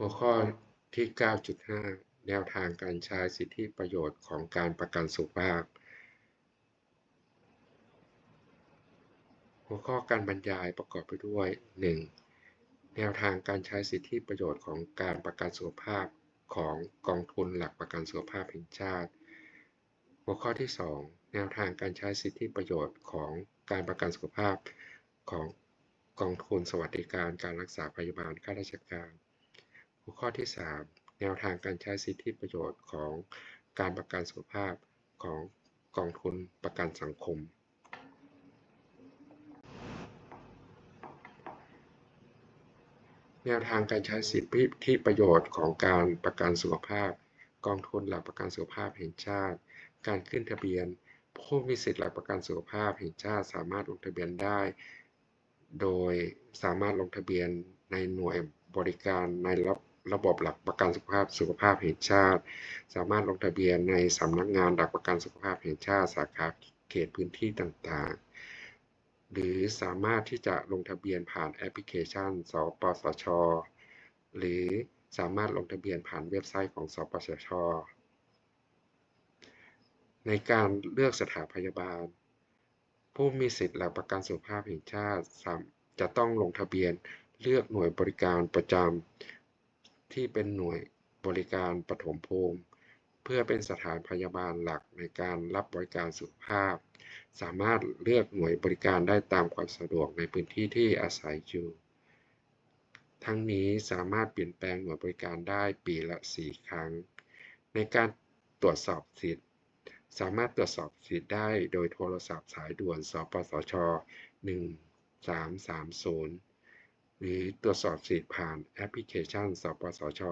หัวข้อที่ 9.5 แนวทางการใช้สิทธิประโยชน์ของการประกันสุขภาพ หัวข้อการบรรยายประกอบไปด้วย 1. แนวทางการใช้สิทธิประโยชน์ของการประกันสุขภาพของกองทุนหลักประกันสุขภาพแห่งชาติ หัวข้อที่ 2 แนวทางการใช้สิทธิประโยชน์ของการประกันสุขภาพของกองทุนสวัสดิการการรักษาพยาบาลข้าราชการ หัวข้อที่ 3 แนวทางการใช้สิทธิประโยชน์ของการประกันสุขภาพของกองทุนประกันสังคม แนวทางการใช้สิทธิประโยชน์ของการประกันสุขภาพ กองทุนหลักประกันสุขภาพแห่งชาติ การขึ้นทะเบียน ผู้มีสิทธิหลักประกันสุขภาพแห่งชาติสามารถลงทะเบียนได้ โดยสามารถลงทะเบียนในหน่วยบริการในระ ระบบหลักประกันสุขภาพสุขภาพแห่งชาติ สามารถลงทะเบียนในสำนักงานหลักประกันสุขภาพแห่งชาติสาขาเขตพื้นที่ต่างๆ หรือสามารถที่จะลงทะเบียนผ่านแอปพลิเคชัน สปสช หรือสามารถลงทะเบียนผ่านเว็บไซต์ของสปสช ในการเลือกสถานพยาบาล ผู้มีสิทธิ์หลักประกันสุขภาพแห่งชาติจะต้องลงทะเบียนเลือกหน่วยบริการประจำ ที่เป็นหน่วยบริการปฐมภูมิเพื่อเป็นสถานพยาบาลหลักในการรับบริการสุขภาพ สามารถเลือกหน่วยบริการได้ตามความสะดวกในพื้นที่ที่อาศัยอยู่ ทั้งนี้สามารถเปลี่ยนแปลงหน่วยบริการได้ปีละ 4 ครั้ง ในการตรวจสอบสิทธิ์ สามารถตรวจสอบสิทธิ์ได้โดยโทรศัพท์สายด่วน สปสช 1330 หรือตรวจสอบสิทธิ์ผ่านแอปพลิเคชัน สปสช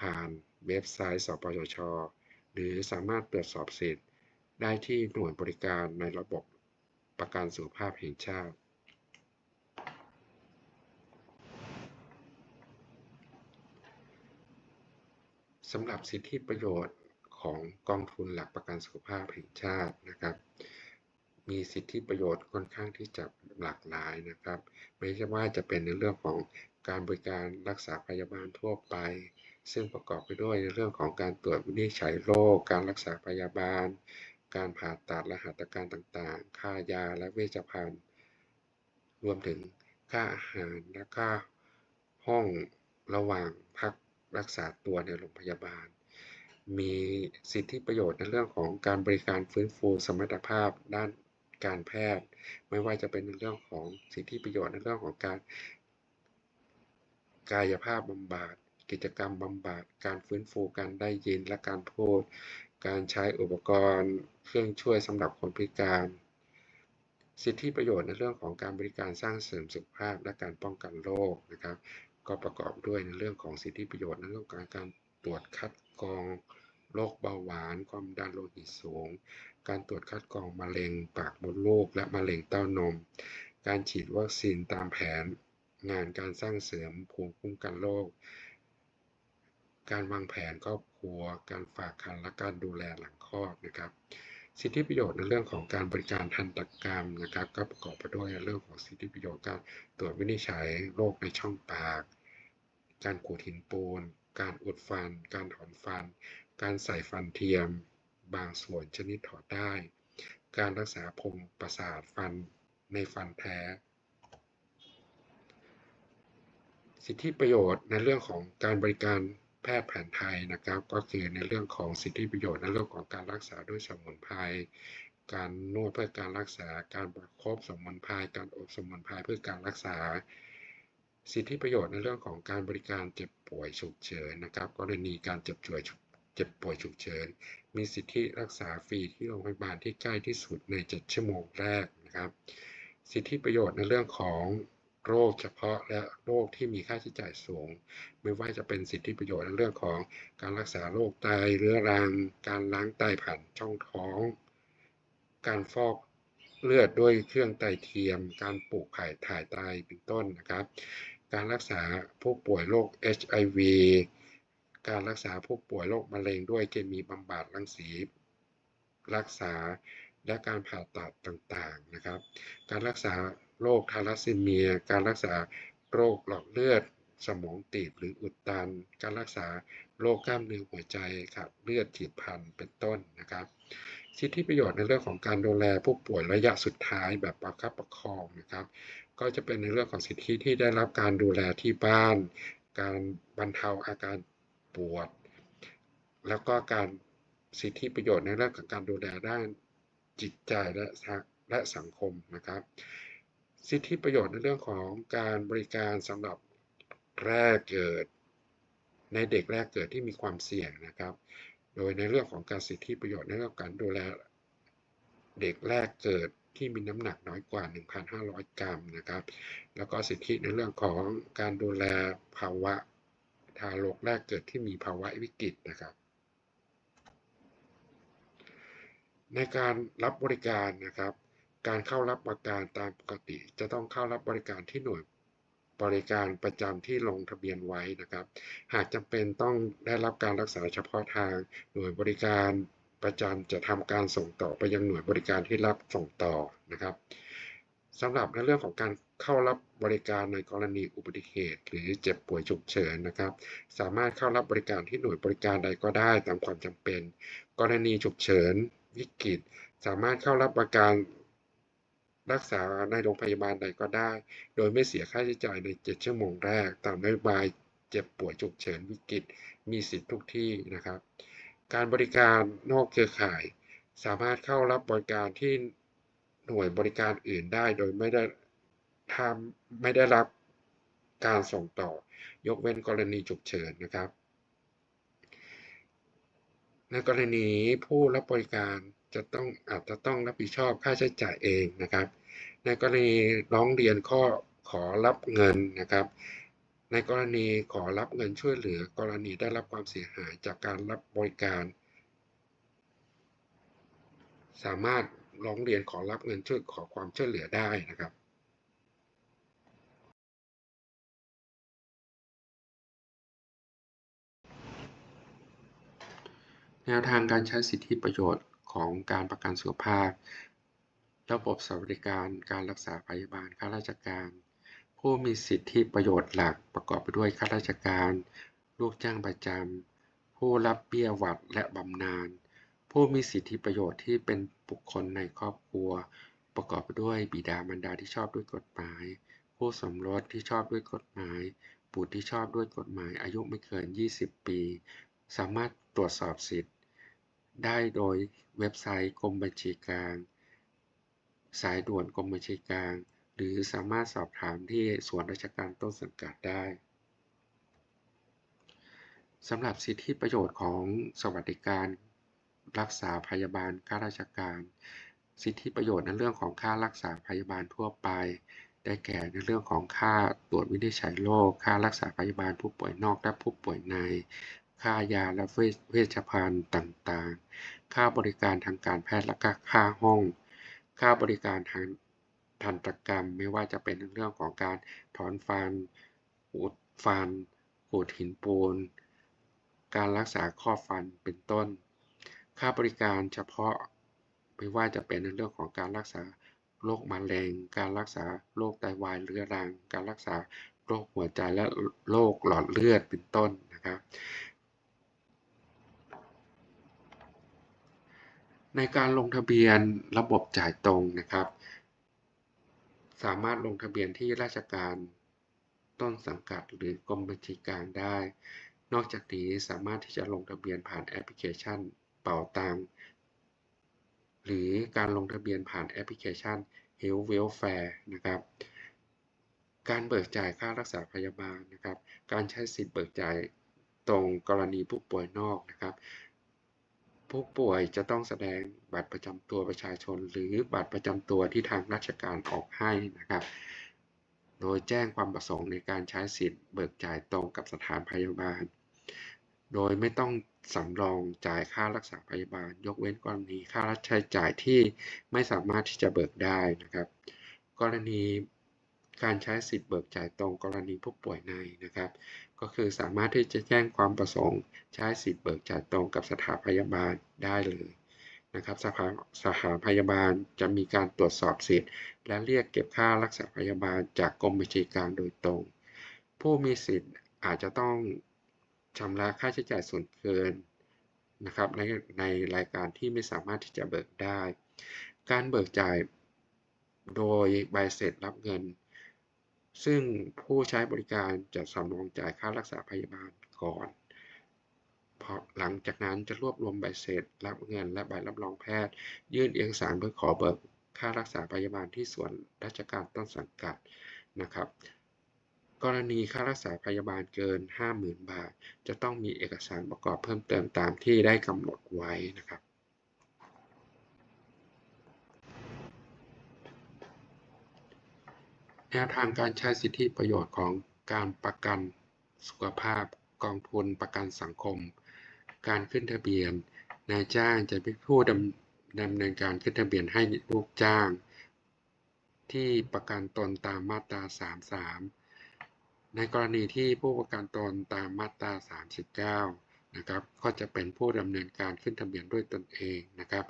ผ่านเว็บไซต์ สปสช หรือสามารถตรวจสอบสิทธิ์ได้ที่หน่วยบริการในระบบประกันสุขภาพแห่งชาติ สำหรับสิทธิประโยชน์ของกองทุนหลักประกันสุขภาพแห่งชาตินะครับ มีสิทธิประโยชน์ค่อนข้างที่จะหลากหลายนะครับไม่ใช่ว่าจะเป็นในเรื่องของการบริการรักษาพยาบาลทั่วไป ซึ่งประกอบไปด้วยในเรื่องของการตรวจวินิจฉัยโรค การรักษาพยาบาล การผ่าตัดและหัตถการต่างๆ ค่ายาและเวชภัณฑ์ รวมถึงค่าอาหารและค่าห้องระหว่างพักรักษาตัวในโรงพยาบาล มีสิทธิประโยชน์ในเรื่องของการบริการฟื้นฟูสมรรถภาพด้าน การแพทย์ ไม่ว่าจะเป็นในเรื่องของสิทธิประโยชน์ในเรื่องของการ กายภาพบำบัดกิจกรรมบำบัดการฟื้นฟูการได้ยินและการพูด การใช้อุปกรณ์เครื่องช่วยสำหรับคนพิการ สิทธิประโยชน์ในเรื่องของการบริการสร้างเสริมสุขภาพและการป้องกันโรคนะครับ ก็ประกอบด้วยในเรื่องของสิทธิประโยชน์ในเรื่องของการตรวจคัดกรอง โรคเบาหวาน ความดันโลหิตสูง การตรวจคัดกรองมะเร็งปากมดลูกและมะเร็งเต้านม การฉีดวัคซีนตามแผน งานการสร้างเสริมภูมิคุ้มกันโรค การวางแผนครอบครัว การฝากคันและการดูแลหลังคลอดนะครับสิทธิประโยชน์ในเรื่องของการบริการทันตกรรมนะครับ ก็ประกอบไปด้วยเรื่องของสิทธิประโยชน์การตรวจวินิจฉัยโรคในช่องปาก การขูดหินปูน การอุดฟัน การถอนฟัน การใส่ฟันเทียม บางส่วนชนิดถอดได้ การรักษาพงประสาทฟันในฟันแท้ สิทธิประโยชน์ในเรื่องของการบริการแพทย์แผนไทยนะครับ ก็คือในเรื่องของสิทธิประโยชน์ในเรื่องของการรักษาด้วยสมุนไพรการนวดเพื่อการรักษา การประคบสมุนไพร การอบสมุนไพรเพื่อการรักษา สิทธิประโยชน์ในเรื่องของการบริการเจ็บป่วยฉุกเฉินนะครับ กรณีการเจ็บป่วย เจ็บป่วยฉุกเฉิน มีสิทธิรักษาฟรีที่โรงพยาบาลที่ใกล้ที่สุดใน 7 ชั่วโมงแรกนะครับ สิทธิประโยชน์ในเรื่องของโรคเฉพาะและโรคที่มีค่าใช้จ่ายสูง ไม่ว่าจะเป็นสิทธิประโยชน์ในเรื่องของการรักษาโรคไตเรื้อรัง การล้างไตผ่านช่องท้อง การฟอกเลือดด้วยเครื่องไตเทียม การปลูกไข่ถ่ายไตเป็นต้นนะครับ การรักษาผู้ป่วยโรค HIV การรักษาผู้ป่วยโรคมะเร็งด้วยเคมีบำบัดรังสีรักษาและการผ่าตัดต่างๆนะครับ การรักษาโรคทาลัสซีเมีย การรักษาโรคหลอดเลือด สมองตีบหรืออุดตัน การรักษาโรคกล้ามเนื้อหัวใจขาดเลือดฉีดพันเป็นต้นนะครับ สิทธิประโยชน์ในเรื่องของการดูแลผู้ป่วยระยะสุดท้ายแบบประคับประคองนะครับ ก็จะเป็นในเรื่องของสิทธิที่ได้รับการดูแลที่บ้าน การบรรเทาอาการ ปวด แล้วก็การสิทธิประโยชน์ในเรื่องของการดูแลด้านจิตใจและและสังคมนะครับ สิทธิประโยชน์ในเรื่องของการบริการสำหรับแรกเกิด ในเด็กแรกเกิดที่มีความเสี่ยงนะครับ โดยในเรื่องของการสิทธิประโยชน์ในเรื่องการดูแลเด็กแรกเกิดที่มีน้ำหนักน้อยกว่า 1,500 กรัมนะครับ แล้วก็สิทธิในเรื่องของการดูแลภาวะ ทารกแรกเกิดที่มีภาวะวิกฤตนะครับ ในการรับบริการนะครับ การเข้ารับบริการตามปกติ จะต้องเข้ารับบริการที่หน่วยบริการประจำที่ลงทะเบียนไว้นะครับ หากจำเป็นต้องได้รับการรักษาเฉพาะทางหน่วยบริการประจำจะทำการส่งต่อไปยังหน่วยบริการที่รับส่งต่อนะครับสำหรับในเรื่องของการ เข้ารับบริการในกรณีอุบัติเหตุ หรือเจ็บป่วยฉุกเฉินนะครับ สามารถเข้ารับบริการที่หน่วยบริการใดก็ได้ตามความจำเป็น กรณีฉุกเฉิน วิกฤต สามารถเข้ารับบริการรักษาในโรงพยาบาลใดก็ได้ โดยไม่เสียค่าใช้จ่ายใน 7 ชั่วโมงแรก ตามนโยบายเจ็บป่วยฉุกเฉินวิกฤต มีสิทธิ์ทุกที่นะครับ การบริการนอกเครือข่าย สามารถเข้ารับบริการที่หน่วยบริการอื่นได้โดยไม่ได้ ทำไม่ได้รับการส่งต่อยกเว้นกรณีฉุกเฉินนะครับ ในกรณีผู้รับบริการจะต้องอาจจะต้องรับผิดชอบค่าใช้จ่ายเองนะครับ ในกรณีร้องเรียนข้อขอรับเงินนะครับ ในกรณีขอรับเงินช่วยเหลือ กรณีได้รับความเสียหายจากการรับบริการ สามารถร้องเรียนขอรับเงินช่วยขอความช่วยเหลือได้นะครับ แนวทางการใช้สิทธิประโยชน์ของการประกันสุขภาพ ระบบสวัสดิการ การรักษาพยาบาล ข้าราชการ ผู้มีสิทธิประโยชน์หลักประกอบไปด้วยข้าราชการ ลูกจ้างประจำ ผู้รับเบี้ยหวัดและบำนาญ ผู้มีสิทธิประโยชน์ที่เป็นบุคคลในครอบครัว ประกอบไปด้วยบิดามารดาที่ชอบด้วยกฎหมาย ผู้สมรสที่ชอบด้วยกฎหมาย บุตรที่ชอบด้วยกฎหมาย อายุไม่เกิน 20 ปี สามารถตรวจสอบสิทธิ ได้โดยเว็บไซต์กรมบัญชีกลาง สายด่วนกรมบัญชีกลาง หรือสามารถสอบถามที่ส่วนราชการต้นสังกัดได้สำหรับสิทธิประโยชน์ของสวัสดิการ รักษาพยาบาลข้าราชการ สิทธิประโยชน์ในเรื่องของค่ารักษาพยาบาลทั่วไป ได้แก่ในเรื่องของค่าตรวจวินิจฉัยโรคค่ารักษาพยาบาลผู้ป่วยนอกและผู้ป่วยใน ค่ายาและเวชภัณฑ์ต่างๆ ค่าบริการทางการแพทย์และก็ค่าห้อง ค่าบริการทางทันตกรรม ไม่ว่าจะเป็นเรื่องของการถอนฟันอุดฟันขูดหินปูน การรักษาข้อฟันเป็นต้น ค่าบริการเฉพาะ ไม่ว่าจะเป็นในเรื่องของการรักษาโรคมะเร็ง การรักษาโรคไตวายเรื้อรัง การรักษาโรคหัวใจและโรคหลอดเลือดเป็นต้นนะครับ ในการลงทะเบียนระบบจ่ายตรงนะครับ สามารถลงทะเบียนที่ราชการต้นสังกัดหรือกรมบัญชีกลางได้ นอกจากนี้สามารถที่จะลงทะเบียนผ่านแอปพลิเคชันเป่าตังหรือการลงทะเบียนผ่านแอปพลิเคชัน Health Welfare นะครับการเบิกจ่ายค่ารักษาพยาบาลนะครับ การใช้สิทธิ์เบิกจ่ายตรงกรณีผู้ป่วยนอกนะครับ ผู้ป่วยจะต้องแสดงบัตรประจำตัวประชาชน หรือบัตรประจำตัวที่ทางราชการออกให้นะครับ โดยแจ้งความประสงค์ในการใช้สิทธิ์เบิกจ่ายตรงกับสถานพยาบาล โดยไม่ต้องสำรองจ่ายค่ารักษาพยาบาล ยกเว้นกรณีค่าใช้จ่ายที่ไม่สามารถที่จะเบิกได้นะครับ กรณี การใช้สิทธิ์เบิกจ่ายตรงกรณีผู้ป่วยในนะครับ ก็คือสามารถที่จะแจ้งความประสงค์ใช้สิทธิ์เบิกจ่ายตรงกับสถาพยาบาลได้เลยนะครับสถาสถาพยาบาลจะมีการตรวจสอบสิทธิ์ และเรียกเก็บค่ารักษาพยาบาลจากกรมบัญชีกลางโดยตรง ผู้มีสิทธิ์อาจจะต้องชำระค่าใช้จ่ายส่วนเกินนะครับในในรายการที่ไม่สามารถที่จะเบิกได้ การเบิกจ่ายโดยใบเสร็จรับเงิน ซึ่งผู้ใช้บริการจะสำรองจ่ายค่ารักษาพยาบาลก่อนพอหลังจากนั้นจะรวบรวมใบเสร็จ รับเงินและใบรับรองแพทย์ ยื่นเอกสารเพื่อขอเบิกค่ารักษาพยาบาลที่ส่วนราชการต้นสังกัดนะครับ กรณีค่ารักษาพยาบาลเกิน 50,000 บาท จะต้องมีเอกสารประกอบเพิ่มเติมตามที่ได้กำหนดไว้นะครับ แนวทางการใช้สิทธิประโยชน์ของการประกันสุขภาพกองทุนประกันสังคม การขึ้นทะเบียน นายจ้างจะเป็นผู้ดำดำเนินการขึ้นทะเบียนให้ลูกจ้าง ที่ประกันตนตามมาตรา 33 ในกรณีที่ผู้ประกันตนตามมาตรา 39 นะครับ ก็จะเป็นผู้ดำเนินการขึ้นทะเบียนด้วยตนเองนะครับ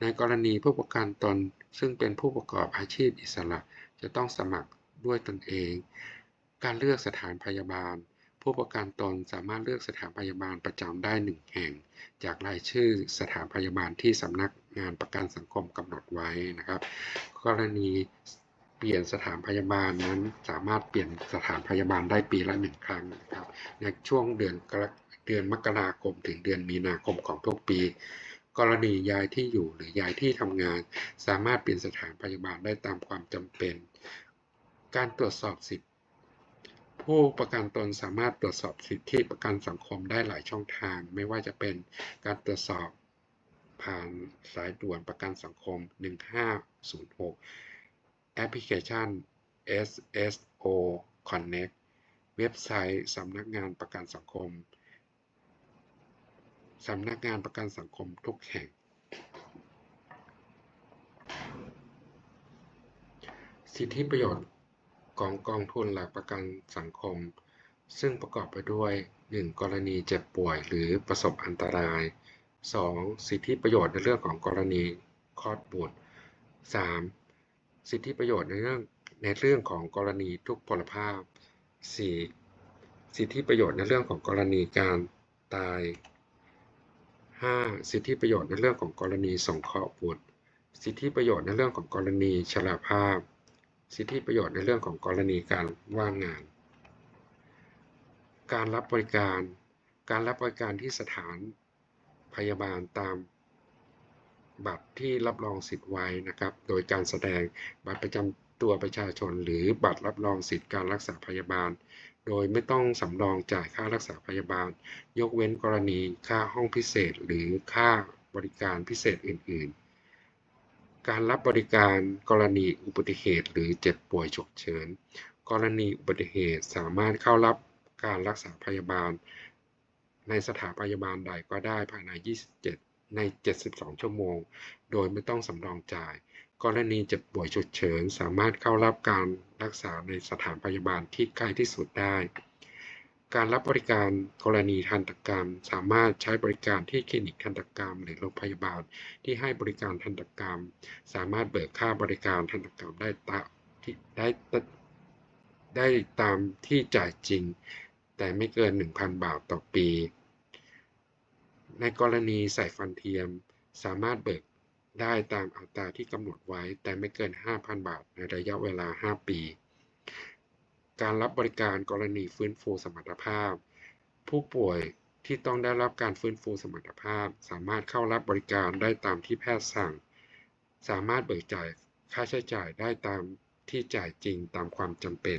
ในกรณีผู้ประกันตนซึ่งเป็นผู้ประกอบอาชีพอิสระจะต้องสมัคร ด้วยตนเอง การเลือกสถานพยาบาล ผู้ประกันตนสามารถเลือกสถานพยาบาลประจำได้หนึ่งแห่ง จากรายชื่อสถานพยาบาลที่สำนักงานประกันสังคมกำหนดไว้นะครับ กรณีเปลี่ยนสถานพยาบาลนั้นสามารถเปลี่ยนสถานพยาบาลได้ปีละหนึ่งครั้งนะครับในช่วงเดือนกรเดือนมกราคมถึงเดือนมีนาคมของทุกปี กรณีย้ายที่อยู่หรือย้ายที่ทำงาน สามารถเปลี่ยนสถานพยาบาลได้ตามความจำเป็น การตรวจสอบสิทธิผู้ประกันตนสามารถตรวจสอบสิทธิประกันสังคมได้หลายช่องทาง ไม่ว่าจะเป็นการตรวจสอบผ่านสายด่วนประกันสังคม 1506 แอปพลิเคชัน SSO Connect เว็บไซต์สำนักงานประกันสังคม สำนักงานประกันสังคมทุกแห่ง สิทธิประโยชน์ ของกองทุนหลักประกันสังคม ซึ่งประกอบไปด้วย 1. กรณีเจ็บป่วยหรือประสบอันตราย 2. สิทธิประโยชน์ในเรื่องของกรณีคลอดบุตร 3. สิทธิประโยชน์ในเรื่องในเรื่องของกรณีทุกพลภาพ 4. สิทธิประโยชน์ในเรื่องของกรณีการตาย 5. สิทธิประโยชน์ในเรื่องของกรณีสงเคราะห์บุตร สิทธิประโยชน์ในเรื่องของกรณีชราภาพ สิทธิประโยชน์ในเรื่องของกรณีการว่างงาน การรับบริการ การรับบริการที่สถานพยาบาลตามบัตรที่รับรองสิทธิ์ไว้นะครับ โดยการแสดงบัตรประจำตัวประชาชน หรือบัตรรับรองสิทธิการรักษาพยาบาล โดยไม่ต้องสำรองจ่ายค่ารักษาพยาบาล ยกเว้นกรณีค่าห้องพิเศษ หรือค่าบริการพิเศษอื่น ๆ การรับบริการกรณีอุบัติเหตุ หรือเจ็บป่วยฉุกเฉิน กรณีอุบัติเหตุสามารถเข้ารับการรักษาพยาบาล ในสถานพยาบาลใดก็ได้ภายใน 27 ใน 72 ชั่วโมง โดยไม่ต้องสำรองจ่าย กรณีเจ็บป่วยฉุกเฉิน สามารถเข้ารับการรักษาในสถานพยาบาลที่ใกล้ที่สุดได้ การรับบริการกรณีทันตกรรม สามารถใช้บริการที่คลินิกทันตกรรม หรือโรงพยาบาลที่ให้บริการทันตกรรม สามารถเบิกค่าบริการทันตกรรมได้ตามที่ได้ได้ตามที่จ่ายจริง แต่ไม่เกิน 1,000 บาทต่อปี ในกรณีใส่ฟันเทียม สามารถเบิกได้ตามอัตราที่กำหนดไว้ แต่ไม่เกิน 5,000 บาทในระยะเวลา 5 ปี การรับบริการกรณีฟื้นฟูสมรรถภาพ ผู้ป่วยที่ต้องได้รับการฟื้นฟูสมรรถภาพ สามารถเข้ารับบริการได้ตามที่แพทย์สั่ง สามารถเบิกจ่ายค่าใช้จ่ายได้ตามที่จ่ายจริงตามความจำเป็น